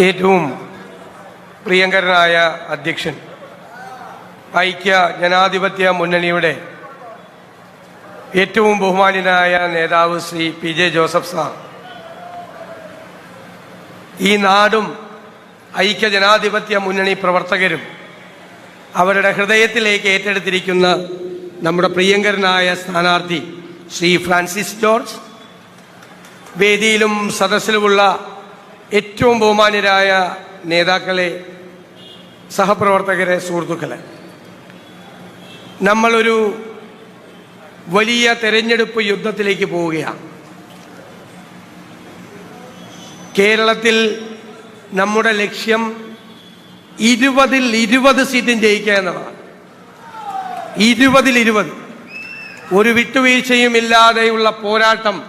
ഏറ്റവും പ്രിയങ്കരനായ അധ്യക്ഷൻ ഐക്യ ജനാധിപത്യ മുന്നണിയുടെ ഏറ്റവും ബഹുമാനിതനായ നേതാവ് Shri P J Joseph sir. ഈ നാടും ഐക്യ ജനാധിപത്യ മുന്നണി പ്രവർത്തകരും അവരുടെ ഹൃദയത്തിലേക്ക് ഏറ്റെടുത്തിരിക്കുന്ന നമ്മുടെ പ്രിയങ്കരനായ സ്ഥാനാർത്ഥി ശ്രീ ഫ്രാൻസിസ് ജോർജ്. വേദിയിലും സദസ്സിലുമുള്ള ഏറ്റവും ബഹുമാന്യരായ നേതാക്കളെ സഹപ്രവർത്തകരെ സുഹൃത്തുക്കളെ. നമ്മളൊരു വലിയ തെരഞ്ഞെടുപ്പ് യുദ്ധത്തിലേക്ക് പോവുകയാണ്. കേരളത്തിൽ നമ്മുടെ ലക്ഷ്യം ഇരുപതിൽ ഇരുപത് സീറ്റും ജയിക്കുക എന്നതാണ്. ഇരുപതിൽ ഇരുപത്. ഒരു വിട്ടുവീഴ്ചയും ഇല്ലാതെയുള്ള പോരാട്ടം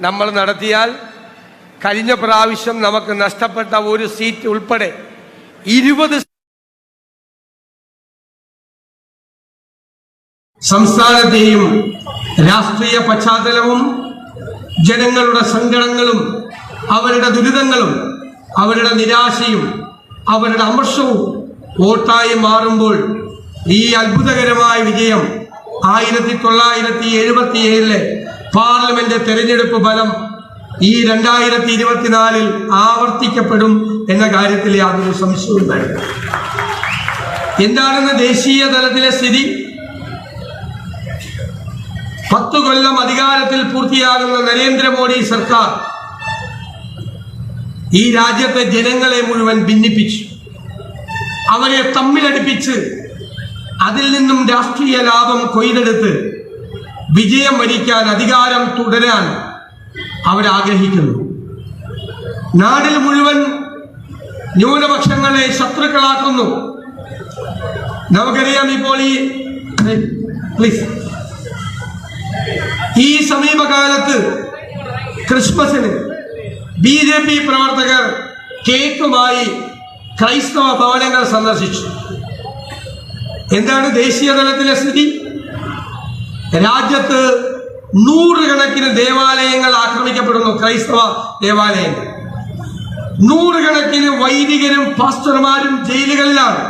നമ്മൾ നടത്തിയാൽ കഴിഞ്ഞ പ്രാവശ്യം നമുക്ക് നഷ്ടപ്പെട്ട ഒരു സീറ്റ് ഉൾപ്പെടെ ഇരുപത് സംസ്ഥാനത്തെയും രാഷ്ട്രീയ പശ്ചാത്തലവും ജനങ്ങളുടെ സങ്കടങ്ങളും അവരുടെ ദുരിതങ്ങളും അവരുടെ നിരാശയും അവരുടെ അമർഷവും വോട്ടായി മാറുമ്പോൾ ഈ അത്ഭുതകരമായ വിജയം ആയിരത്തി തൊള്ളായിരത്തി എഴുപത്തി ഏഴിലെ പാർലമെന്റ് തെരഞ്ഞെടുപ്പ് ഫലം ഈ രണ്ടായിരത്തി ഇരുപത്തിനാലിൽ ആവർത്തിക്കപ്പെടും എന്ന കാര്യത്തിൽ യാതൊരു സംശയവും വേണ്ട എന്താണെന്ന് ദേശീയ തലത്തിലെ സ്ഥിതി? പത്തു കൊല്ലം അധികാരത്തിൽ പൂർത്തിയാകുന്ന നരേന്ദ്രമോദി സർക്കാർ ഈ രാജ്യത്തെ ജനങ്ങളെ മുഴുവൻ ഭിന്നിപ്പിച്ചു. അവരെ തമ്മിലടിപ്പിച്ച് അതിൽ നിന്നും രാഷ്ട്രീയ ലാഭം കൊയ്തെടുത്ത് വിജയം വരിക്കാൻ അധികാരം തുടരാൻ അവരാഗ്രഹിക്കുന്നു. നാടിൽ മുഴുവൻ ന്യൂനപക്ഷങ്ങളെ ശത്രുക്കളാക്കുന്നു. നമുക്കറിയാം ഇപ്പോൾ ഈ പ്ലീസ് ഈ സമീപകാലത്ത് ക്രിസ്മസിന് ബി ജെ പി പ്രവർത്തകർ കേക്കുമായി ക്രൈസ്തവ ഭവനങ്ങൾ സന്ദർശിച്ചു. എന്താണ് ദേശീയ തലത്തിലെ സ്ഥിതി? രാജ്യത്ത് നൂറുകണക്കിന് ദേവാലയങ്ങൾ ആക്രമിക്കപ്പെടുന്നു ക്രൈസ്തവ ദേവാലയങ്ങൾ. നൂറുകണക്കിന് വൈദികരും പാസ്റ്റർമാരും ജയിലുകളിലാണ്.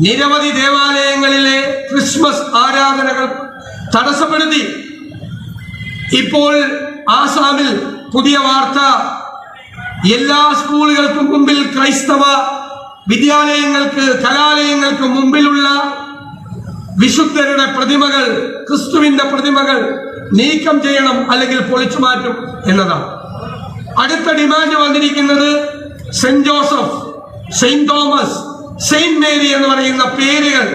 നിരവധി ദേവാലയങ്ങളിലെ ക്രിസ്മസ് ആരാധനകൾ തടസ്സപ്പെടുത്തി. ഇപ്പോൾ ആസാമിൽ പുതിയ വാർത്ത. എല്ലാ സ്കൂളുകൾക്കും മുമ്പിൽ ക്രൈസ്തവ വിദ്യാലയങ്ങൾക്ക് കലാലയങ്ങൾക്ക് മുമ്പിലുള്ള വിശുദ്ധരുടെ പ്രതിമകൾ ക്രിസ്തുവിന്റെ പ്രതിമകൾ നീക്കം ചെയ്യണം അല്ലെങ്കിൽ പൊളിച്ചു മാറ്റും എന്നതാണ്. അടുത്ത ഡിമാൻഡ് വന്നിരിക്കുന്നത് Saint Joseph Saint Thomas Saint Mary എന്ന് പറയുന്ന പേരുകൾ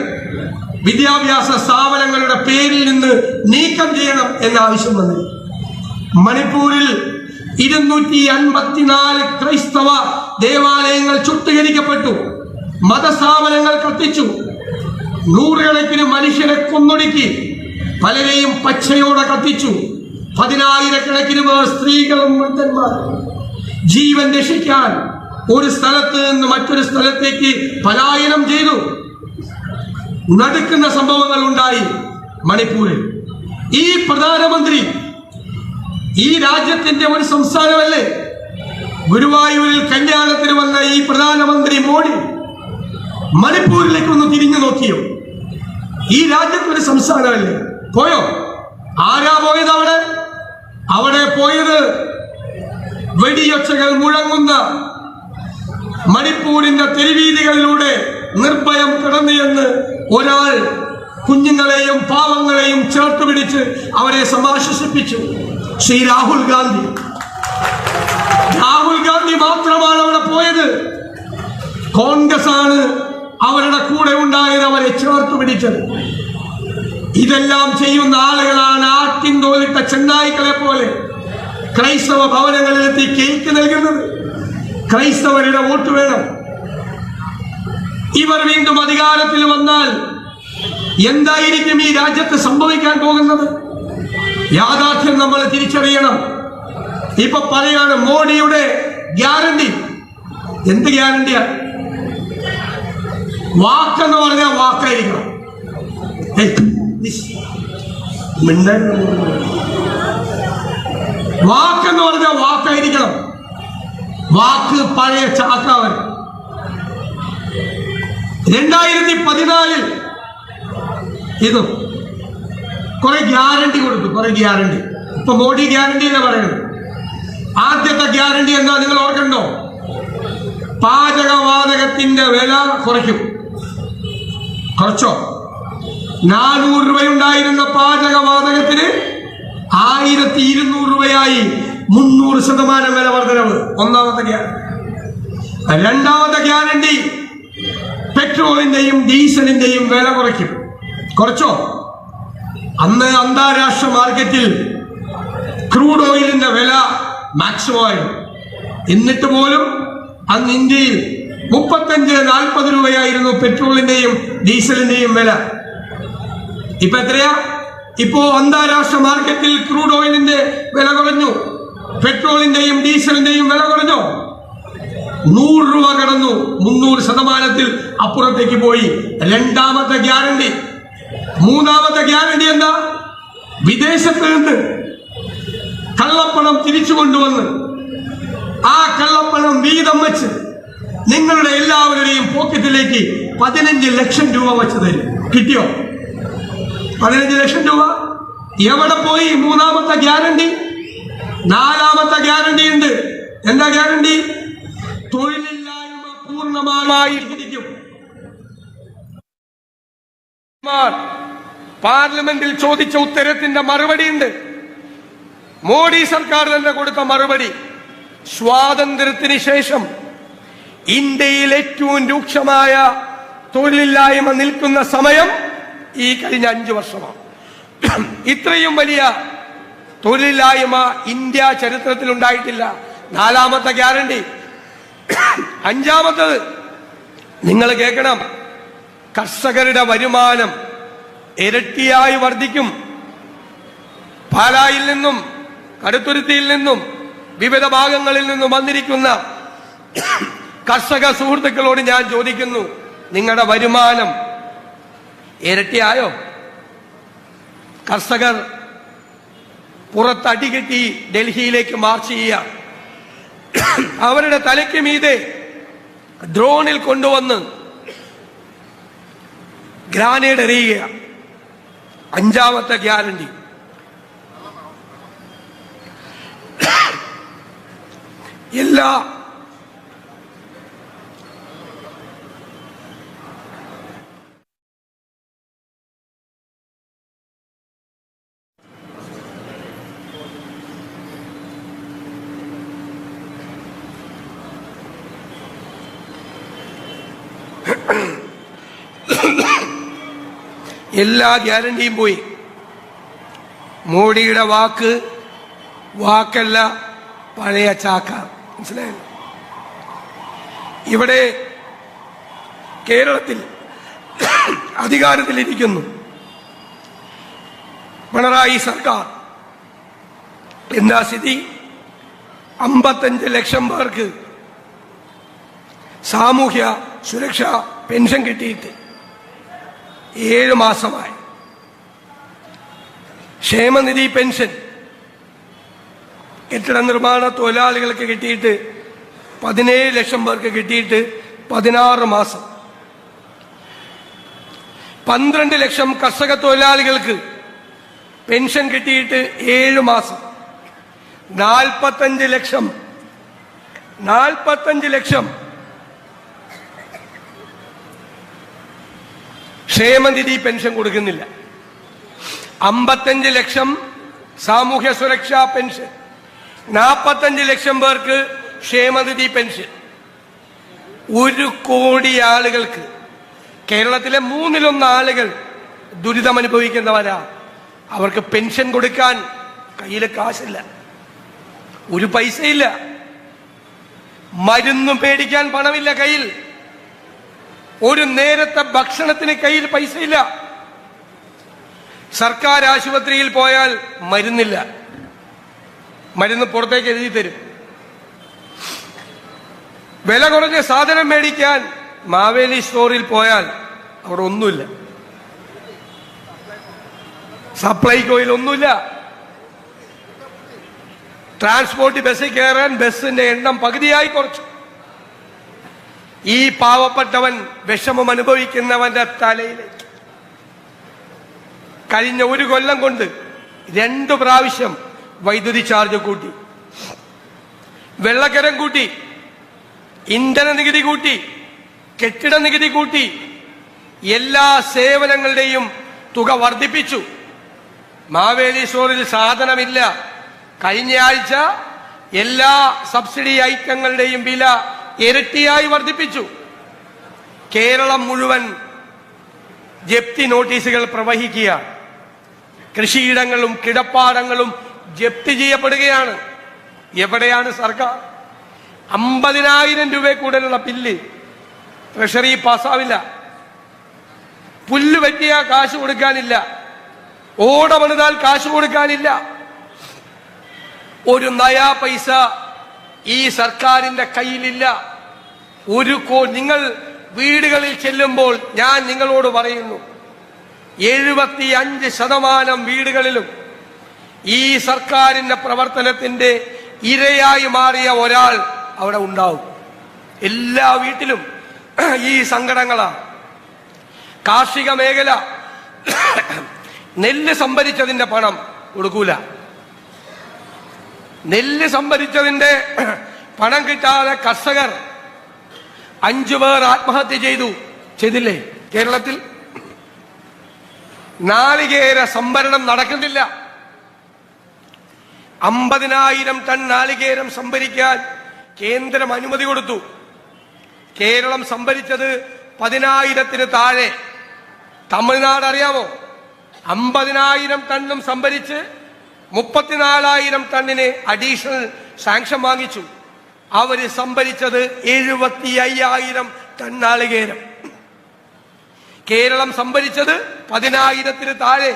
വിദ്യാഭ്യാസ സ്ഥാപനങ്ങളുടെ പേരിൽ നിന്ന് നീക്കം ചെയ്യണം എന്ന ആവശ്യം വന്നിരിക്കും മണിപ്പൂരിൽ ഇരുന്നൂറ്റി അൻപത്തിനാല് ക്രൈസ്തവ ദേവാലയങ്ങൾ ചുട്ടുകരിക്കപ്പെട്ടു. മതസ്ഥാപനങ്ങൾ കത്തിച്ചു. നൂറുകണക്കിന് മനുഷ്യരെ കൊന്നൊടുക്കി. പലരെയും പച്ചയോടെ കത്തിച്ചു. പതിനായിരക്കണക്കിന് പേർ സ്ത്രീകളും വൃദ്ധന്മാർ ജീവൻ രക്ഷിക്കാൻ ഒരു സ്ഥലത്ത് നിന്ന് മറ്റൊരു സ്ഥലത്തേക്ക് പലായനം ചെയ്തു. നടുക്കുന്ന സംഭവങ്ങൾ ഉണ്ടായി മണിപ്പൂരിൽ. ഈ പ്രധാനമന്ത്രി ഈ രാജ്യത്തിന്റെ ഒരു സംസ്ഥാനമല്ലേ? ഗുരുവായൂരിൽ കല്യാണത്തിന് വന്ന ഈ പ്രധാനമന്ത്രി മോഡി മണിപ്പൂരിലേക്ക് ഒന്ന് തിരിഞ്ഞു നോക്കിയോ? ഈ രാജ്യത്തൊരു സംസ്ഥാനമല്ലേ? പോയോ? ആരാ പോയത് അവിടെ? അവിടെ പോയത് വെടിയൊച്ചകൾ മുഴങ്ങുന്ന മണിപ്പൂരിന്റെ തെരുവീതികളിലൂടെ നിർഭയം കിടന്നു എന്ന് ഒരാൾ കുഞ്ഞുങ്ങളെയും പാവങ്ങളെയും ചേർത്ത് പിടിച്ച് അവരെ സമാശ്വസിപ്പിച്ചു ശ്രീ രാഹുൽ ഗാന്ധി. രാഹുൽ ഗാന്ധി മാത്രമാണ് അവിടെ പോയത്. കോൺഗ്രസ് ആണ് അവരുടെ കൂടെ ഉണ്ടായത് അവരെ ചേർത്ത് പിടിച്ചത്. ഇതെല്ലാം ചെയ്യുന്ന ആളുകളാണ് ആട്ടിൻ തോലിട്ട ചെന്നായിക്കളെ പോലെ ക്രൈസ്തവ ഭവനങ്ങളിലെത്തി കേക്ക് നൽകുന്നത്. ക്രൈസ്തവരുടെ വോട്ട് വേണം. ഇവർ വീണ്ടും അധികാരത്തിൽ വന്നാൽ എന്തായിരിക്കും ഈ രാജ്യത്ത് സംഭവിക്കാൻ പോകുന്നത്? യാഥാർത്ഥ്യം നമ്മൾ തിരിച്ചറിയണം. ഇപ്പൊ പറയാണ് മോഡിയുടെ ഗ്യാരണ്ടി. എന്ത് ഗ്യാരണ്ടിയാ? വാക്കെന്ന് പറഞ്ഞാൽ വാക്കായിരിക്കണം. വാക്കെന്ന് പറഞ്ഞാൽ വാക്കായിരിക്കണം. വാക്ക് പഴയ ചാക്കാവൻ രണ്ടായിരത്തി പതിനാലിൽ ഇതും കുറെ ഗ്യാരണ്ടി കൊടുത്തു കുറെ ഗ്യാരണ്ടി. ഇപ്പൊ മോഡി ഗ്യാരണ്ടി എന്ന് പറയുന്നത് ആദ്യത്തെ ഗ്യാരണ്ടി എന്താ നിങ്ങൾ ഓർക്കണ്ടോ? പാചകവാതകത്തിന്റെ വില കുറയ്ക്കും. കുറച്ചോ? നാനൂറ് രൂപയുണ്ടായിരുന്ന പാചകവാതകത്തിന് ആയിരത്തി ഇരുന്നൂറ് രൂപയായി. മുന്നൂറ് ശതമാനം വില വർധനവ്. ഒന്നാമത്തെ ഗ്യാരണ്ടി രണ്ടാമത്തെ ഗ്യാരണ്ടി പെട്രോളിന്റെയും ഡീസലിന്റെയും വില കുറയ്ക്കും. കുറച്ചോ? അന്ന് അന്താരാഷ്ട്ര മാർക്കറ്റിൽ ക്രൂഡ് ഓയിലിന്റെ വില മാക്സിമം ആയിരുന്നു എന്നിട്ട് പോലും അന്ന് ഇന്ത്യയിൽ മുപ്പത്തഞ്ച് നാൽപ്പത് രൂപയായിരുന്നു പെട്രോളിന്റെയും ഡീസലിന്റെയും വില. ഇപ്പൊ എത്രയാ? ഇപ്പോ അന്താരാഷ്ട്ര മാർക്കറ്റിൽ ക്രൂഡ് ഓയിലിന്റെ വില കുറഞ്ഞു. പെട്രോളിന്റെയും ഡീസലിന്റെയും വില കുറഞ്ഞു. നൂറ് രൂപ കടന്നു. മുന്നൂറ് ശതമാനത്തിൽ അപ്പുറത്തേക്ക് പോയി. രണ്ടാമത്തെ ഗ്യാരണ്ടി. മൂന്നാമത്തെ ഗ്യാരണ്ടി എന്താ? വിദേശത്ത് നിന്ന് കള്ളപ്പണം തിരിച്ചു കൊണ്ടുവന്ന് ആ കള്ളപ്പണം വീതം വെച്ച് നിങ്ങളുടെ എല്ലാവരുടെയും പോക്കറ്റിലേക്ക് പതിനഞ്ച് ലക്ഷം രൂപ വെച്ച് തരും. കിട്ടിയോ? പതിനഞ്ച് ലക്ഷം രൂപ? എവിടെ പോയി മൂന്നാമത്തെ ഗ്യാരണ്ടി? നാലാമത്തെ ഗ്യാരണ്ടി ഉണ്ട്. എന്താ ഗ്യാരണ്ടി? തൊഴിലില്ലായ്മ പൂർണമായി പാർലമെന്റിൽ ചോദിച്ച ഉത്തരത്തിന്റെ മറുപടി ഉണ്ട്. മോഡി സർക്കാർ തന്നെ കൊടുത്ത മറുപടി. സ്വാതന്ത്ര്യത്തിന് ശേഷം ഇന്ത്യയിൽ ഏറ്റവും രൂക്ഷമായ തൊഴിലില്ലായ്മ നിൽക്കുന്ന സമയം ഈ കഴിഞ്ഞ അഞ്ചു വർഷമാണ്. ഇത്രയും വലിയ തൊഴിലില്ലായ്മ ഇന്ത്യ ചരിത്രത്തിൽ ഉണ്ടായിട്ടില്ല. നാലാമത്തെ ഗ്യാരണ്ടി. അഞ്ചാമത്തത് നിങ്ങൾ കേൾക്കണം. കർഷകരുടെ വരുമാനം ഇരട്ടിയായി വർദ്ധിക്കും. പാലായിൽ നിന്നും കടുത്തുരുത്തിയിൽ നിന്നും വിവിധ ഭാഗങ്ങളിൽ നിന്നും വന്നിരിക്കുന്ന കർഷക സുഹൃത്തുക്കളോട് ഞാൻ ചോദിക്കുന്നു നിങ്ങളുടെ വരുമാനം ഇരട്ടിയായോ? കർഷകർ പുറത്ത് അടികെട്ടി ഡൽഹിയിലേക്ക് മാർച്ച് ചെയ്യുക. അവരുടെ തലയ്ക്ക് മീതെ ഡ്രോണിൽ കൊണ്ടുവന്ന് ഗ്രാനേഡ് എറിയുക അഞ്ചാമത്തെ ഗ്യാരണ്ടി. എല്ലാ എല്ലാ ഗ്യാരണ്ടിയും പോയി. മോഡിയുടെ വാക്ക് വാക്കല്ല പഴയ ചാക്ക. മനസ്സിലായല്ലോ ഇവിടെ കേരളത്തിൽ അധികാരത്തിലിരിക്കുന്നു പിണറായി സർക്കാർ. എന്താ സ്ഥിതി? അമ്പത്തഞ്ച് ലക്ഷം പേർക്ക് സാമൂഹ്യ സുരക്ഷ പെൻഷൻ കിട്ടിയിട്ട് ഏഴ് മാസമായി. ക്ഷേമനിധി പെൻഷൻ. കെട്ടിട നിർമ്മാണ തൊഴിലാളികൾക്ക് കിട്ടിയിട്ട് പതിനേഴ് ലക്ഷം പേർക്ക് കിട്ടിയിട്ട് പതിനാറ് മാസം. പന്ത്രണ്ട് ലക്ഷം കർഷക തൊഴിലാളികൾക്ക് പെൻഷൻ കിട്ടിയിട്ട് ഏഴ് മാസം. നാൽപ്പത്തഞ്ച് ലക്ഷം നാൽപ്പത്തഞ്ച് ലക്ഷം ക്ഷേമനിധി പെൻഷൻ കൊടുക്കുന്നില്ല. അമ്പത്തഞ്ച് ലക്ഷം സാമൂഹ്യ സുരക്ഷാ പെൻഷൻ. നാൽപ്പത്തഞ്ച് ലക്ഷം പേർക്ക് ക്ഷേമനിധി പെൻഷൻ. ഒരു കോടി ആളുകൾക്ക് കേരളത്തിലെ മൂന്നിലൊന്ന് ആളുകൾ ദുരിതം അനുഭവിക്കുന്നവരാ. അവർക്ക് പെൻഷൻ കൊടുക്കാൻ കയ്യിൽ കാശില്ല. ഒരു പൈസയില്ല. മരുന്നും പേടിക്കാൻ പണമില്ല കയ്യിൽ. ഒരു നേരത്തെ ഭക്ഷണത്തിന് കയ്യിൽ പൈസയില്ല. സർക്കാർ ആശുപത്രിയിൽ പോയാൽ മരുന്നില്ല. മരുന്ന് പുറത്തേക്ക് എഴുതി തരും. വില കുറഞ്ഞ സാധനം മേടിക്കാൻ മാവേലി സ്റ്റോറിൽ പോയാൽ അവിടെ ഒന്നുമില്ല. സപ്ലൈകോയിൽ ഒന്നുമില്ല. ട്രാൻസ്പോർട്ട് ബസ്സിൽ കയറാൻ ബസ്സിന്റെ എണ്ണം പകുതിയായി കുറച്ചു. ഈ പാവപ്പെട്ടവൻ വിഷമം അനുഭവിക്കുന്നവന്റെ തലയിലേക്ക്. കഴിഞ്ഞ ഒരു കൊല്ലം കൊണ്ട് രണ്ടു പ്രാവശ്യം വൈദ്യുതി ചാർജ് കൂട്ടി. വെള്ളക്കരം കൂട്ടി ഇന്ധന നികുതി കൂട്ടി കെട്ടിട നികുതി കൂട്ടി എല്ലാ സേവനങ്ങളുടെയും തുക വർദ്ധിപ്പിച്ചു. മാവേലി സ്റ്റോറിൽ സാധനമില്ല. കഴിഞ്ഞയാഴ്ച എല്ലാ സബ്സിഡി ഐറ്റങ്ങളുടെയും വില ഇരട്ടിയായി വർദ്ധിപ്പിച്ചു. കേരളം മുഴുവൻ ജപ്തി നോട്ടീസുകൾ പ്രവഹിക്കുക. കൃഷിയിടങ്ങളും കിടപ്പാടങ്ങളും ജപ്തി ചെയ്യപ്പെടുകയാണ്. എവിടെയാണ് സർക്കാർ? അമ്പതിനായിരം രൂപ കൂടുതലുള്ള ബില്ല് ട്രഷറി പാസ്സാവില്ല. പുല്ല് പറ്റിയ കാശ് കൊടുക്കാനില്ല. ഓട പണിതാൽ കാശ് കൊടുക്കാനില്ല. ഒരു നയാ പൈസ ഈ സർക്കാരിന്റെ കയ്യിലില്ല. ഒരു കോ നിങ്ങൾ വീടുകളിൽ ചെല്ലുമ്പോൾ ഞാൻ നിങ്ങളോട് പറയുന്നു എഴുപത്തി അഞ്ച് ശതമാനം വീടുകളിലും ഈ സർക്കാരിന്റെ പ്രവർത്തനത്തിന്റെ ഇരയായി മാറിയ ഒരാൾ അവിടെ ഉണ്ടാവും. എല്ലാ വീട്ടിലും ഈ സങ്കടങ്ങളാണ് കാർഷിക മേഖല നെല്ല് സംഭരിച്ചതിന്റെ പണം കൊടുക്കൂല. നെല്ല് സംഭരിച്ചതിന്റെ പണം കിട്ടാതെ കർഷകർ അഞ്ചു പേർ ആത്മഹത്യ ചെയ്തു. ചെയ്തില്ലേ? കേരളത്തിൽ നാളികേര സംഭരണം നടക്കുന്നില്ല. അമ്പതിനായിരം ടൺ നാളികേരം സംഭരിക്കാൻ കേന്ദ്രം അനുമതി കൊടുത്തു. കേരളം സംഭരിച്ചത് പതിനായിരത്തിന് താഴെ. തമിഴ്നാട് അറിയാമോ? അമ്പതിനായിരം ടണ്ണും സംഭരിച്ച് മുപ്പത്തിനാലായിരം ടണ്ണിന് അഡീഷണൽ സാങ്ഷൻ വാങ്ങിച്ചു. അവർ സംഭരിച്ചത് എഴുപത്തി അയ്യായിരം തന്നാളികേരം നാളികേരം കേരളം സംഭരിച്ചത് പതിനായിരത്തിന് താഴെ.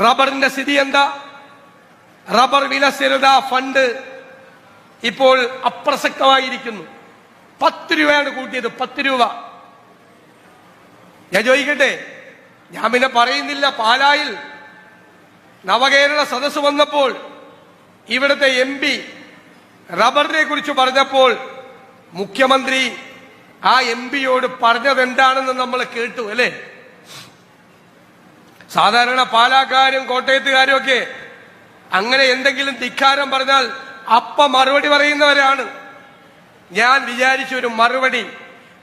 റബ്ബറിന്റെ സ്ഥിതി എന്താ? റബ്ബർ വിലസ്ഥിരത ഫണ്ട് ഇപ്പോൾ അപ്രസക്തമായിരിക്കുന്നു. പത്ത് രൂപയാണ് കൂട്ടിയത് പത്ത് രൂപ. ഞാൻ ചോദിക്കട്ടെ? ഞാൻ പിന്നെ പറയുന്നില്ല പാലായിൽ നവകേരള സദസ് വന്നപ്പോൾ ഇവിടുത്തെ എം റബ്ബറിനെ കുറിച്ച് പറഞ്ഞപ്പോൾ മുഖ്യമന്ത്രി ആ എം പിയോട് പറഞ്ഞത് എന്താണെന്ന് നമ്മൾ കേട്ടു അല്ലേ? സാധാരണ പാലാക്കാരും കോട്ടയത്തുകാരും ഒക്കെ അങ്ങനെ എന്തെങ്കിലും ധിക്കാരം പറഞ്ഞാൽ അപ്പ മറുപടി പറയുന്നവരാണ്. ഞാൻ വിചാരിച്ച ഒരു മറുപടി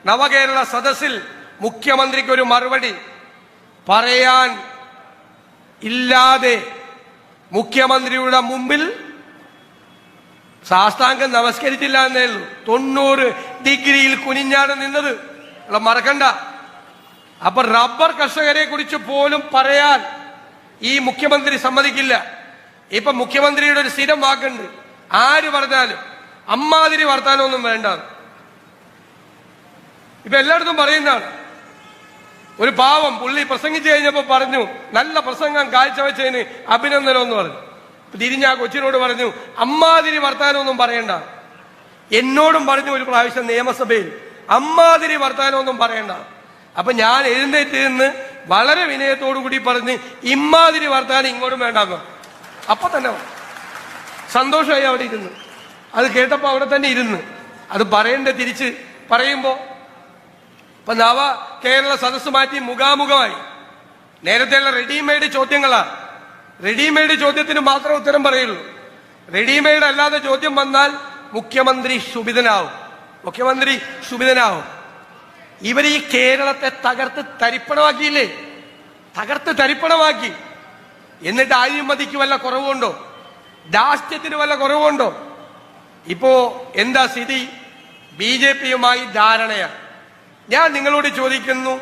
നവകേരള സദസ്സിൽ മുഖ്യമന്ത്രിക്ക് ഒരു മറുപടി പറയാൻ ഇല്ലാതെ മുഖ്യമന്ത്രിയുടെ മുമ്പിൽ സാഷ്ടാംഗം നമസ്കരിച്ചില്ല എന്നേ ഉള്ളൂ. തൊണ്ണൂറ് ഡിഗ്രിയിൽ കുനിഞ്ഞാണ് നിന്നത്. മറക്കണ്ട. അപ്പൊ റബ്ബർ കർഷകരെ കുറിച്ച് പോലും പറയാൻ ഈ മുഖ്യമന്ത്രി സമ്മതിക്കില്ല. ഇപ്പൊ മുഖ്യമന്ത്രിയുടെ ഒരു സ്ഥിരം വാക്കുണ്ട്. ആര് പറഞ്ഞാലും അമ്മാതിരി വർത്താനമൊന്നും വേണ്ട. ഇപ്പൊ എല്ലായിടത്തും പറയുന്നതാണ്. ഒരു പാവം പുള്ളി പ്രസംഗിച്ചു കഴിഞ്ഞപ്പോ പറഞ്ഞു നല്ല പ്രസംഗം കാഴ്ചവെച്ചതിന് അഭിനന്ദനം എന്ന് പറഞ്ഞു. തിരിഞ്ഞ ആ കൊച്ചിനോട് പറഞ്ഞു അമ്മാതിരി വർത്താനമൊന്നും പറയണ്ട. എന്നോടും പറഞ്ഞു ഒരു പ്രാവശ്യം നിയമസഭയിൽ അമ്മാതിരി വർത്താനമൊന്നും പറയണ്ട. അപ്പൊ ഞാൻ എഴുന്നേറ്റ് നിന്ന് വളരെ വിനയത്തോടു കൂടി പറഞ്ഞ് ഇമ്മാതിരി വർത്താനം ഇങ്ങോട്ടും വേണ്ടാന്ന്. അപ്പൊ തന്നെ. സന്തോഷമായി അവിടെ ഇരുന്ന്. അത് കേട്ടപ്പോ അവിടെ തന്നെ ഇരുന്ന്. അത് പറയണ്ട തിരിച്ച് പറയുമ്പോ ഇപ്പൊ നവ കേരള സദസ് മാറ്റി മുഖാമുഖമായി. നേരത്തെയുള്ള റെഡിമെയ്ഡ് ചോദ്യങ്ങളാ. റെഡിമെയ്ഡ് ചോദ്യത്തിന് മാത്രം ഉത്തരം പറയുള്ളൂ. റെഡിമെയ്ഡ് അല്ലാതെ ചോദ്യം വന്നാൽ മുഖ്യമന്ത്രി ശുഭിതനാവും മുഖ്യമന്ത്രി ശുഭിതനാവും ഇവർ ഈ കേരളത്തെ തകർത്ത് തരിപ്പണമാക്കിയില്ലേ? തകർത്ത് തരിപ്പണമാക്കി. എന്നിട്ട് അഴിമതിക്ക് വല്ല കുറവുണ്ടോ? ദാസ്യത്തിന് വല്ല കുറവുണ്ടോ? ഇപ്പോ എന്താ സ്ഥിതി? ബി ജെ പിയുമായി ധാരണയാണ് ഞാൻ നിങ്ങളോട് ചോദിക്കുന്നു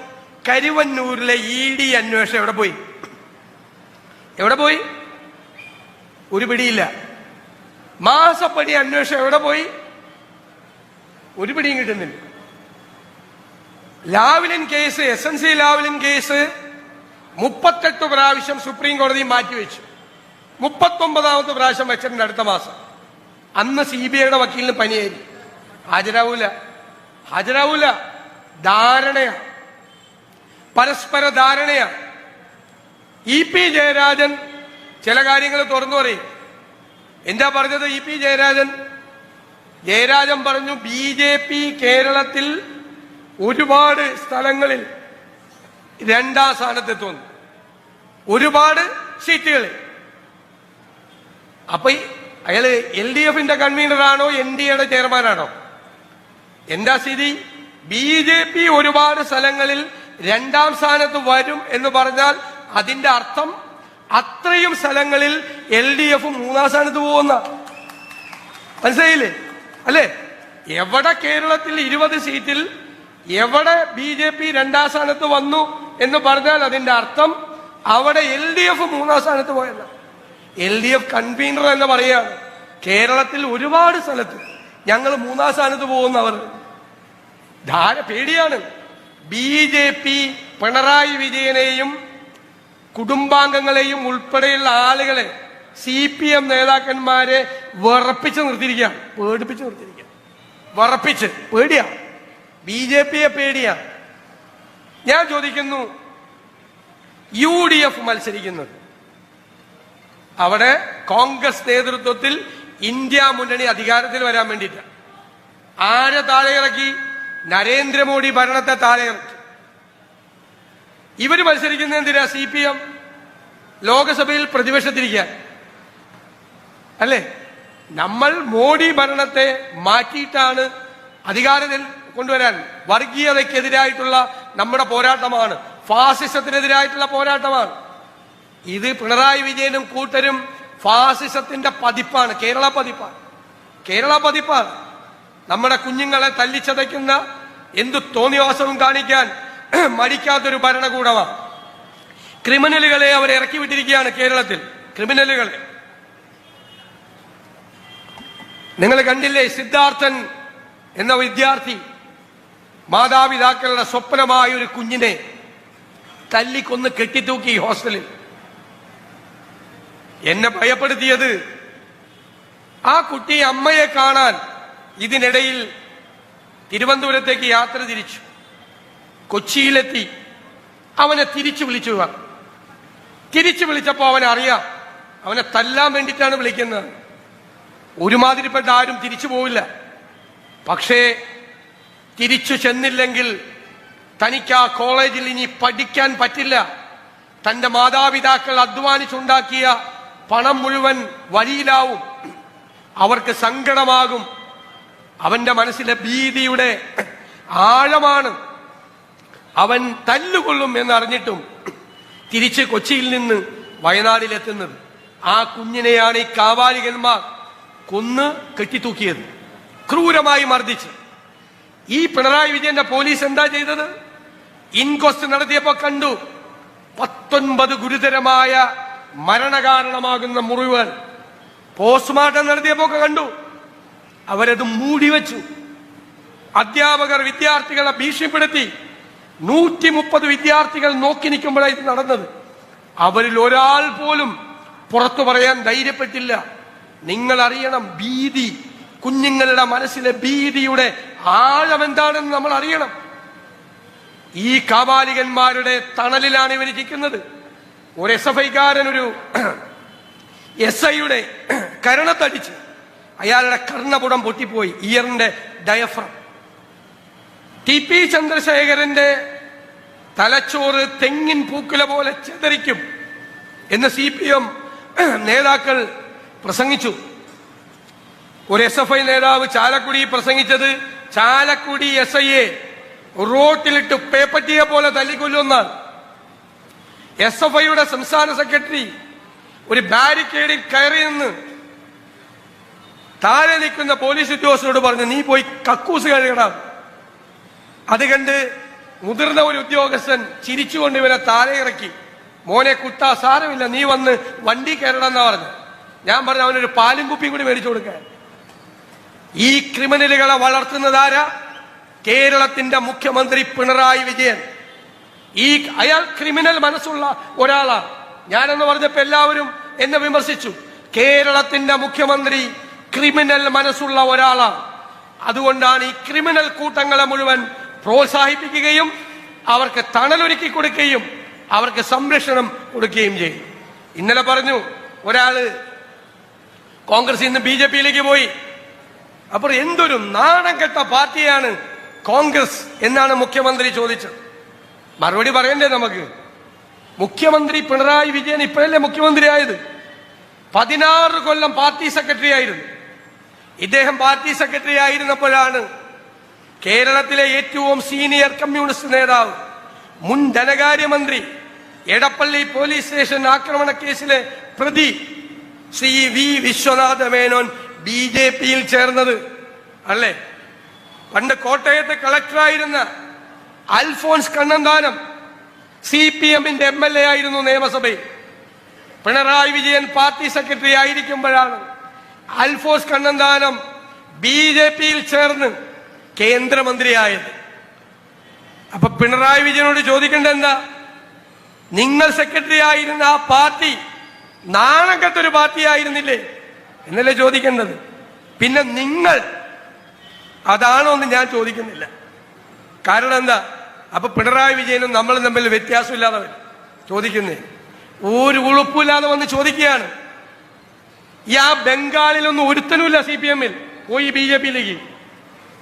കരുവന്നൂരിലെ ഇ ഡി അന്വേഷണം എവിടെ പോയി? എവിടെ പോയി? ഒരു പിടിയില്ല. മാസപ്പടി അന്വേഷണം എവിടെ പോയി? ഒരു പിടിയും കിട്ടുന്നില്ല. Lavalin case S N C Lavalin case മുപ്പത്തെട്ട് പ്രാവശ്യം സുപ്രീം കോടതി മാറ്റിവെച്ചു. മുപ്പത്തൊമ്പതാമത്തെ പ്രാവശ്യം വെച്ചിട്ടുണ്ട് അടുത്ത മാസം. അന്ന് സി ബി ഐയുടെ വക്കീലിന് പനിയായി. ഹാജരാവൂല. ഹാജരാവൂല. ധാരണയാ. പരസ്പര ധാരണയാ. ഇ പി ജയരാജൻ ചില കാര്യങ്ങൾ തുറന്നു പറയും. എന്താ പറഞ്ഞത് ഇ പി ജയരാജൻ? ജയരാജൻ പറഞ്ഞു ബി ജെ പി കേരളത്തിൽ ഒരുപാട് സ്ഥലങ്ങളിൽ രണ്ടാം സ്ഥാനത്തെത്തുന്നു ഒരുപാട് സീറ്റുകളിൽ അപ്പൊ അയാൾ എൽ ഡി എഫിന്റെ കൺവീനറാണോ എൻ ഡി എയുടെ ചെയർമാനാണോ? എന്താ സ്ഥിതി? ബി ജെ പി ഒരുപാട് സ്ഥലങ്ങളിൽ രണ്ടാം സ്ഥാനത്ത് വരും എന്ന് പറഞ്ഞാൽ അതിന്റെ അർത്ഥം അത്രയും സ്ഥലങ്ങളിൽ എൽ ഡി എഫ് മൂന്നാം സ്ഥാനത്ത് പോകുന്ന. മനസ്സിലായില്ലേ? അല്ലേ? എവിടെ കേരളത്തിൽ ഇരുപത് സീറ്റിൽ എവിടെ ബി ജെ പി രണ്ടാം സ്ഥാനത്ത് വന്നു എന്ന് പറഞ്ഞാൽ അതിന്റെ അർത്ഥം അവിടെ എൽ ഡി എഫ് മൂന്നാം സ്ഥാനത്ത് പോയല്ല എൽ ഡി എഫ് കൺവീനർ എന്ന് പറയുകയാണ്. കേരളത്തിൽ ഒരുപാട് സ്ഥലത്ത് ഞങ്ങൾ മൂന്നാം സ്ഥാനത്ത് പോകുന്നവർ ധാര പേടിയാണ്. ബി ജെ പി പിണറായി വിജയനെയും കുടുംബാംഗങ്ങളെയും ഉൾപ്പെടെയുള്ള ആളുകളെ സി പി എം നേതാക്കന്മാരെ വിറപ്പിച്ച് നിർത്തിയിരിക്കുകയാണ്. പേടിപ്പിച്ച് നിർത്തിയിരിക്കുക വിറപ്പിച്ച്. പേടിയാ. ബി ജെ പിയെ പേടിയാ. ഞാൻ ചോദിക്കുന്നു യു ഡി എഫ് മത്സരിക്കുന്നത് അവിടെ കോൺഗ്രസ് നേതൃത്വത്തിൽ ഇന്ത്യ മുന്നണി അധികാരത്തിൽ വരാൻ വേണ്ടിയിട്ടാണ് ആരെ താഴെ ഇറക്കി നരേന്ദ്രമോദി ഭരണത്തെ താഴെ ഇറക്കി ഇവർ മത്സരിക്കുന്ന എന്തിനാ? സി പി എം ലോകസഭയിൽ പ്രതിപക്ഷത്തിരിക്കാൻ. അല്ലേ? നമ്മൾ മോഡി ഭരണത്തെ മാറ്റിയിട്ടാണ് അധികാരത്തിൽ കൊണ്ടുവരാൻ വർഗീയതയ്ക്കെതിരായിട്ടുള്ള നമ്മുടെ പോരാട്ടമാണ്. ഫാസിസത്തിനെതിരായിട്ടുള്ള പോരാട്ടമാണ്. ഇത് പിണറായി വിജയനും കൂട്ടരും ഫാസിസത്തിന്റെ പതിപ്പാണ്. കേരള പതിപ്പാണ്. കേരള പതിപ്പാണ്. നമ്മുടെ കുഞ്ഞുങ്ങളെ തല്ലിച്ചതയ്ക്കുന്ന എന്തു തോന്നിവാസവും കാണിക്കാൻ മടിക്കാത്തൊരു ഭരണകൂടമാണ് ക്രിമിനലുകളെ അവർ ഇറക്കി വിട്ടിരിക്കുകയാണ് കേരളത്തിൽ. ക്രിമിനലുകളെ നിങ്ങൾ കണ്ടില്ലേ സിദ്ധാർത്ഥൻ എന്ന വിദ്യാർത്ഥി മാതാപിതാക്കളുടെ സ്വപ്നമായ ഒരു കുഞ്ഞിനെ തല്ലിക്കൊന്ന് കെട്ടിത്തൂക്കി ഹോസ്റ്റലിൽ. എന്നെ ഭയപ്പെടുത്തിയത് ആ കുട്ടി അമ്മയെ കാണാൻ ഇതിനിടയിൽ തിരുവനന്തപുരത്തേക്ക് യാത്ര തിരിച്ചു. കൊച്ചിയിലെത്തി. അവനെ തിരിച്ചു വിളിച്ചു തിരിച്ചു വിളിച്ചപ്പോ അവൻ അറിയാം അവനെ തല്ലാൻ വേണ്ടിയിട്ടാണ് വിളിക്കുന്നത്. ഒരുമാതിരിപ്പെട്ട ആരും തിരിച്ചു പോവില്ല. പക്ഷേ തിരിച്ചു ചെന്നില്ലെങ്കിൽ തനിക്ക് ആ കോളേജിൽ ഇനി പഠിക്കാൻ പറ്റില്ല. തന്റെ മാതാപിതാക്കൾ അധ്വാനിച്ചുണ്ടാക്കിയ പണം മുഴുവൻ വഴിയിലാവും. അവർക്ക് സങ്കടമാകും. അവന്റെ മനസ്സിലെ ഭീതിയുടെ ആഴമാണ്. അവൻ തല്ലുകൊള്ളും എന്നറിഞ്ഞിട്ടും തിരിച്ച് കൊച്ചിയിൽ നിന്ന് വയനാടിലെത്തുന്നത്. ആ കുഞ്ഞിനെയാണ് ഈ കാവാലികന്മാർ കൊന്ന് കെട്ടിത്തൂക്കിയത്. ക്രൂരമായി മർദ്ദിച്ച്. ഈ പിണറായി വിജയന്റെ പോലീസ് എന്താ ചെയ്തത്? ഇൻക്വസ്റ്റ് നടത്തിയപ്പോ കണ്ടു. പത്തൊൻപത് ഗുരുതരമായ മരണകാരണമാകുന്ന മുറിവുകൾ. പോസ്റ്റ്മോർട്ടം നടത്തിയപ്പോ കണ്ടു. അവരത് മൂടിവെച്ചു. അധ്യാപകർ വിദ്യാർത്ഥികളെ ഭീഷണിപ്പെടുത്തി. നൂറ്റി മുപ്പത് വിദ്യാർത്ഥികൾ നോക്കി നിൽക്കുമ്പോഴാണ് ഇത് നടന്നത്. അവരിൽ ഒരാൾ പോലും പുറത്തു പറയാൻ ധൈര്യപ്പെട്ടില്ല. നിങ്ങൾ അറിയണം ഭീതി കുഞ്ഞുങ്ങളുടെ മനസ്സിലെ ഭീതിയുടെ ആഴം എന്താണെന്ന് നമ്മൾ അറിയണം ഈ കാബാലികന്മാരുടെ തണലിലാണ് ഇവർ ഇരിക്കുന്നത് ഒരു എസ് എഫ് ഐക്കാരൻ ഒരു എസ് ഐയുടെ കരണത്തടിച്ച് അയാളുടെ കർണപുടം പൊട്ടിപ്പോയി ഇയറിന്റെ ഡയഫ്രം. ടി പി ചന്ദ്രശേഖരന്റെ തലച്ചോറ് തെങ്ങിൻ പൂക്കുല പോലെ ചെതറിക്കും എന്ന് സി പി എം നേതാക്കൾ പ്രസംഗിച്ചു. ഒരു എസ് എഫ് ഐ നേതാവ് ചാലക്കുടി പ്രസംഗിച്ചത് ചാലക്കുടി എസ് ഐ എ റോട്ടിലിട്ട് പേപ്പറ്റിയെ പോലെ തല്ലിക്കൊല്ലുമെന്നാണ്. എസ് എഫ് ഐയുടെ സംസ്ഥാന സെക്രട്ടറി ഒരു ബാരിക്കേഡിൽ കയറി നിന്ന് താഴെ നിൽക്കുന്ന പോലീസ് ഉദ്യോഗസ്ഥരോട് പറഞ്ഞു നീ പോയി കക്കൂസ് കഴുകണം. അത് കണ്ട് മുതിർന്ന ഒരു ഉദ്യോഗസ്ഥൻ ചിരിച്ചുകൊണ്ട് ഇവരെ താഴെ ഇറക്കി. മോനെ കുട്ടാ സാരമില്ല നീ വന്ന് വണ്ടി കയറണം എന്നാ പറഞ്ഞു. ഞാൻ പറഞ്ഞു അവനൊരു പാലും കുപ്പിയും കൂടി മേടിച്ചു കൊടുക്കാൻ. ഈ ക്രിമിനലുകളെ വളർത്തുന്നതാരാ കേരളത്തിന്റെ മുഖ്യമന്ത്രി പിണറായി വിജയൻ. ഈ അയാൾ ക്രിമിനൽ മനസ്സുള്ള ഒരാളാണ് ഞാനെന്ന് പറഞ്ഞപ്പോ എല്ലാവരും എന്നെ വിമർശിച്ചു. കേരളത്തിന്റെ മുഖ്യമന്ത്രി ക്രിമിനൽ മനസ്സുള്ള ഒരാളാണ് അതുകൊണ്ടാണ് ഈ ക്രിമിനൽ കൂട്ടങ്ങളെ മുഴുവൻ പ്രോത്സാഹിപ്പിക്കുകയും അവർക്ക് തണലൊരുക്കി കൊടുക്കുകയും അവർക്ക് സംരക്ഷണം കൊടുക്കുകയും ചെയ്യും ഇന്നലെ പറഞ്ഞു ഒരാൾ കോൺഗ്രസിൽ നിന്ന് ബി ജെ പിയിലേക്ക് പോയി. അപ്പോൾ എന്തൊരു നാണം കെട്ട പാർട്ടിയാണ് കോൺഗ്രസ് എന്നാണ് മുഖ്യമന്ത്രി ചോദിച്ചത്. മറുപടി പറയണ്ടേ നമുക്ക്? മുഖ്യമന്ത്രി പിണറായി വിജയൻ ഇപ്പോഴല്ലേ മുഖ്യമന്ത്രി ആയത് പതിനാറ് കൊല്ലം പാർട്ടി സെക്രട്ടറി ആയിരുന്നു ഇദ്ദേഹം പാർട്ടി സെക്രട്ടറി ആയിരുന്നപ്പോഴാണ് കേരളത്തിലെ ഏറ്റവും സീനിയർ കമ്മ്യൂണിസ്റ്റ് നേതാവ് മുൻ ധനകാര്യമന്ത്രി എടപ്പള്ളി പോലീസ് സ്റ്റേഷൻ ആക്രമണ കേസിലെ പ്രതി Shri V Vishwanatha Menon B J പിയിൽ ചേർന്നത്. അല്ലേ? പണ്ട് കോട്ടയത്തെ കളക്ടറായിരുന്ന അൽഫോൺസ് കണ്ണന്താനം സി പി എമ്മിന്റെ എം എൽ എ ആയിരുന്നു നിയമസഭയിൽ. പിണറായി വിജയൻ പാർട്ടി സെക്രട്ടറി ആയിരിക്കുമ്പോഴാണ് അൽഫോൺസ് കണ്ണന്താനം ബി ജെ പിയിൽ ചേർന്ന് കേന്ദ്രമന്ത്രിയായത്. അപ്പൊ പിണറായി വിജയനോട് ചോദിക്കേണ്ട എന്താ? നിങ്ങൾ സെക്രട്ടറി ആയിരുന്ന ആ പാർട്ടി നാണക്കത്തൊരു പാർട്ടി ആയിരുന്നില്ലേ എന്നല്ലേ ചോദിക്കേണ്ടത്? പിന്നെ നിങ്ങൾ അതാണോ എന്ന് ഞാൻ ചോദിക്കുന്നില്ല. കാരണം എന്താ? അപ്പൊ പിണറായി വിജയനും നമ്മൾ തമ്മിൽ വ്യത്യാസമില്ലാതെ ചോദിക്കുന്നേ. ഒരു ഉളുപ്പില്ലാതെ വന്ന് ചോദിക്കുകയാണ്. ഈ ആ ബംഗാളിലൊന്നും ഒരുത്തനുമില്ല സി പി എമ്മിൽ. പോയി ബി ജെ പിയിലേക്ക്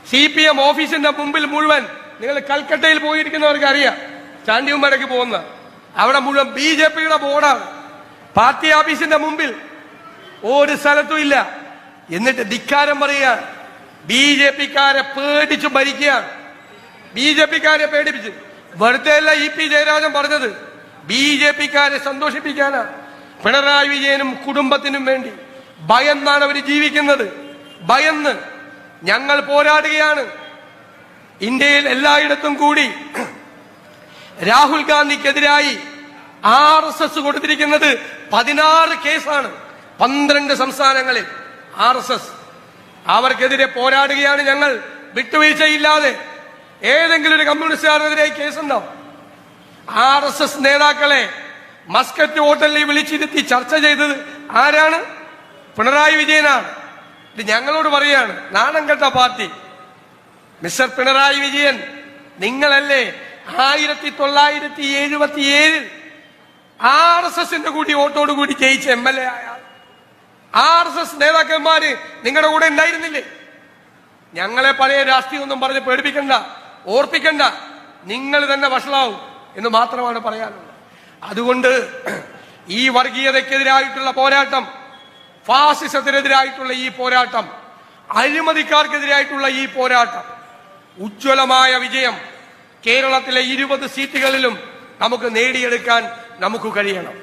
സി പി എം ഓഫീസിന്റെ മുമ്പിൽ മുഴുവൻ നിങ്ങൾ കൽക്കട്ടയിൽ പോയിരിക്കുന്നവർക്ക് അറിയാം. ചാണ്ടിയുമ്പടയ്ക്ക് പോകുന്ന. അവിടെ മുഴുവൻ ബി ജെ പിയുടെ ബോർഡാണ്. പാർട്ടി ഓഫീസിന്റെ മുമ്പിൽ ഒരു സ്ഥലത്തും ഇല്ല. എന്നിട്ട് ധിക്കാരം പറയുക ബി ജെ പിക്കാരെ പേടിച്ചു ഭരിക്കുകയാണ് ബി ജെ പിക്കാരെ പേടിപ്പിച്ച്. വെറുതെ അല്ല ഇ പി ജയരാജൻ പറഞ്ഞത്. ബി ജെ പിക്കാരെ സന്തോഷിപ്പിക്കാനാ. പിണറായി വിജയനും കുടുംബത്തിനും വേണ്ടി ഭയന്നാണ് അവർ ജീവിക്കുന്നത്. ഭയന്ന് ഞങ്ങൾ പോരാടുകയാണ്. ഇന്ത്യയിൽ എല്ലായിടത്തും കൂടി രാഹുൽ ഗാന്ധിക്കെതിരായി ആർ എസ് എസ് കൊടുത്തിരിക്കുന്നത് പതിനാറ് കേസാണ്. പന്ത്രണ്ട് സംസ്ഥാനങ്ങളിൽ ആർ എസ് എസ് അവർക്കെതിരെ പോരാടുകയാണ് ഞങ്ങൾ. വിട്ടുവീഴ്ചയില്ലാതെ ഏതെങ്കിലും ഒരു കമ്മ്യൂണിസ്റ്റുകാർക്കെതിരെ കേസുണ്ടോ ആർ എസ് എസ് നേതാക്കളെ മസ്കറ്റ് ഹോട്ടലിൽ വിളിച്ചിരുത്തി ചർച്ച ചെയ്തത് ആരാണ്? പിണറായി വിജയനാണ്. ഇത് ഞങ്ങളോട് പറയാണ് നാണം കെട്ട പാർട്ടി. മിസ്റ്റർ പിണറായി വിജയൻ നിങ്ങളല്ലേ ആയിരത്തി തൊള്ളായിരത്തി എഴുപത്തി ഏഴിൽ ആർ എസ് എസിന്റെ കൂടി വോട്ടോട് കൂടി ജയിച്ച എം എൽ എ ആയ ആർ എസ് എസ് നേതാക്കന്മാര് നിങ്ങളുടെ കൂടെ ഉണ്ടായിരുന്നില്ലേ? ഞങ്ങളെ പഴയ രാഷ്ട്രീയം ഒന്നും പറഞ്ഞ് പേടിപ്പിക്കണ്ട ഓർപ്പിക്കണ്ട. നിങ്ങൾ തന്നെ വഷളാവും എന്ന് മാത്രമാണ് പറയാനുള്ളത്. അതുകൊണ്ട് ഈ വർഗീയതയ്ക്കെതിരായിട്ടുള്ള പോരാട്ടം ഫാസിസത്തിനെതിരായിട്ടുള്ള ഈ പോരാട്ടം അഴിമതിക്കാർക്കെതിരായിട്ടുള്ള ഈ പോരാട്ടം ഉജ്ജ്വലമായ വിജയം കേരളത്തിലെ ഇരുപത് സീറ്റുകളിലും നമുക്ക് നേടിയെടുക്കാൻ നമുക്ക് കഴിയണം.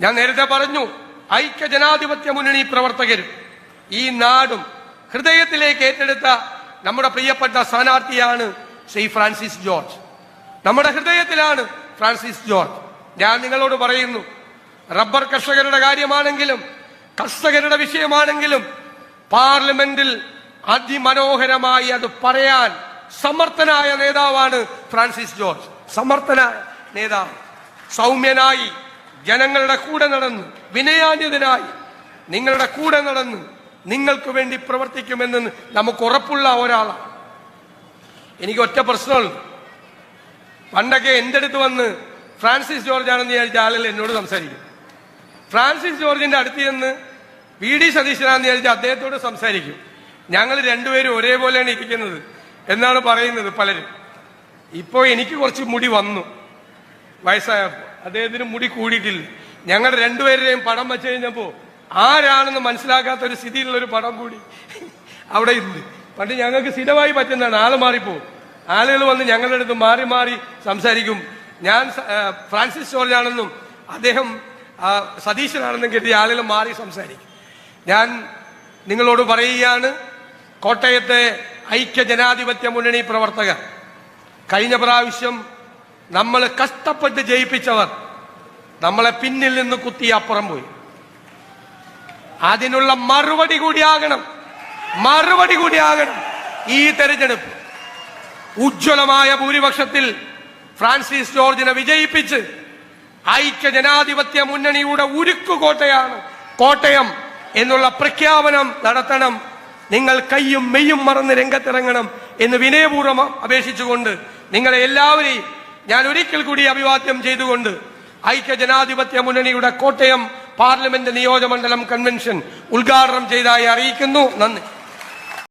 ഞാൻ നേരത്തെ പറഞ്ഞു ഐക്യ ജനാധിപത്യ മുന്നണി പ്രവർത്തകരും ഈ നാടും ഹൃദയത്തിലേക്ക് ഏറ്റെടുത്ത നമ്മുടെ പ്രിയപ്പെട്ട സ്ഥാനാർത്ഥിയാണ് ശ്രീ ഫ്രാൻസിസ് ജോർജ്. നമ്മുടെ ഹൃദയത്തിലാണ് ഫ്രാൻസിസ് ജോർജ്. ഞാൻ നിങ്ങളോട് പറയുന്നു റബ്ബർ കർഷകരുടെ കാര്യമാണെങ്കിലും കർഷകരുടെ വിഷയമാണെങ്കിലും പാർലമെന്റിൽ അതിമനോഹരമായി അത് പറയാൻ സമർത്ഥനായ നേതാവാണ് ഫ്രാൻസിസ് ജോർജ്. സമർത്ഥനായ നേതാവ്. സൗമ്യനായി ജനങ്ങളുടെ കൂടെ നടന്നു വിനയാന്യതനായി നിങ്ങളുടെ കൂടെ നടന്ന് നിങ്ങൾക്ക് വേണ്ടി പ്രവർത്തിക്കുമെന്ന് നമുക്ക് ഉറപ്പുള്ള ഒരാളാണ്. എനിക്ക് ഒറ്റ പ്രശ്നമുള്ളൂ പണ്ടൊക്കെ എന്റെ അടുത്ത് വന്ന് ഫ്രാൻസിസ് ജോർജ് ആണെന്ന് ഞാൻ ആളുകൾ എന്നോട് സംസാരിക്കും. ഫ്രാൻസിസ് ജോർജിന്റെ അടുത്ത് ചെന്ന് വി ഡി സതീശനാന്ന് വിചാരിച്ച് അദ്ദേഹത്തോട് സംസാരിക്കും. ഞങ്ങൾ രണ്ടുപേരും ഒരേപോലെയാണ് ഇരിക്കുന്നത് എന്നാണ് പറയുന്നത് പലരും. ഇപ്പോൾ എനിക്ക് കുറച്ച് മുടി വന്നു. വയസ്സായപ്പോൾ അദ്ദേഹത്തിന് മുടി കൂടിയിട്ടില്ല. ഞങ്ങളുടെ രണ്ടുപേരുടെയും പടം വെച്ച് കഴിഞ്ഞപ്പോൾ ആരാണെന്ന് മനസ്സിലാക്കാത്ത ഒരു സ്ഥിതിയിലുള്ള ഒരു പടം കൂടി അവിടെ ഇരുന്ന് പണ്ട് ഞങ്ങൾക്ക് സ്ഥിരമായി പറ്റുന്നതാണ്. ആൾ മാറിപ്പോവും ആളുകൾ വന്ന് ഞങ്ങളുടെ അടുത്ത് മാറി മാറി സംസാരിക്കും. ഞാൻ ഫ്രാൻസിസ് ജോർജ് ആണെന്നും അദ്ദേഹം ആ, സതീശനാണെന്ന് കരുതി ആളുകൾ മാറി സംസാരിക്കും. ഞാൻ നിങ്ങളോട് പറയുകയാണ് കോട്ടയത്തെ ഐക്യ ജനാധിപത്യ മുന്നണി പ്രവർത്തകർ കഴിഞ്ഞ പ്രാവശ്യം നമ്മൾ കഷ്ടപ്പെട്ട് ജയിപ്പിച്ചവർ നമ്മളെ പിന്നിൽ നിന്ന് കുത്തി അപ്പുറം പോയി. അതിനുള്ള മറുപടി കൂടിയാകണം മറുപടി കൂടിയാകണം ഈ തെരഞ്ഞെടുപ്പ്. ഉജ്ജ്വലമായ ഭൂരിപക്ഷത്തിൽ ഫ്രാൻസിസ് ജോർജിനെ വിജയിപ്പിച്ച് ഐക്യ ജനാധിപത്യ മുന്നണിയുടെ ഉരുക്കുകോട്ടയാണ് കോട്ടയം എന്നുള്ള പ്രഖ്യാപനം നടത്തണം. നിങ്ങൾ കയ്യും മെയ്യും മറന്ന് രംഗത്തിറങ്ങണം എന്ന് വിനയപൂർവം അപേക്ഷിച്ചുകൊണ്ട് നിങ്ങളെ എല്ലാവരെയും ഞാൻ ഒരിക്കൽ കൂടി അഭിവാദ്യം ചെയ്തുകൊണ്ട് ഐക്യ ജനാധിപത്യ മുന്നണിയുടെ കോട്ടയം പാർലമെന്റ് നിയോജകമണ്ഡലം കൺവെൻഷൻ ഉദ്ഘാടനം ചെയ്തതായി അറിയിക്കുന്നു. നന്ദി.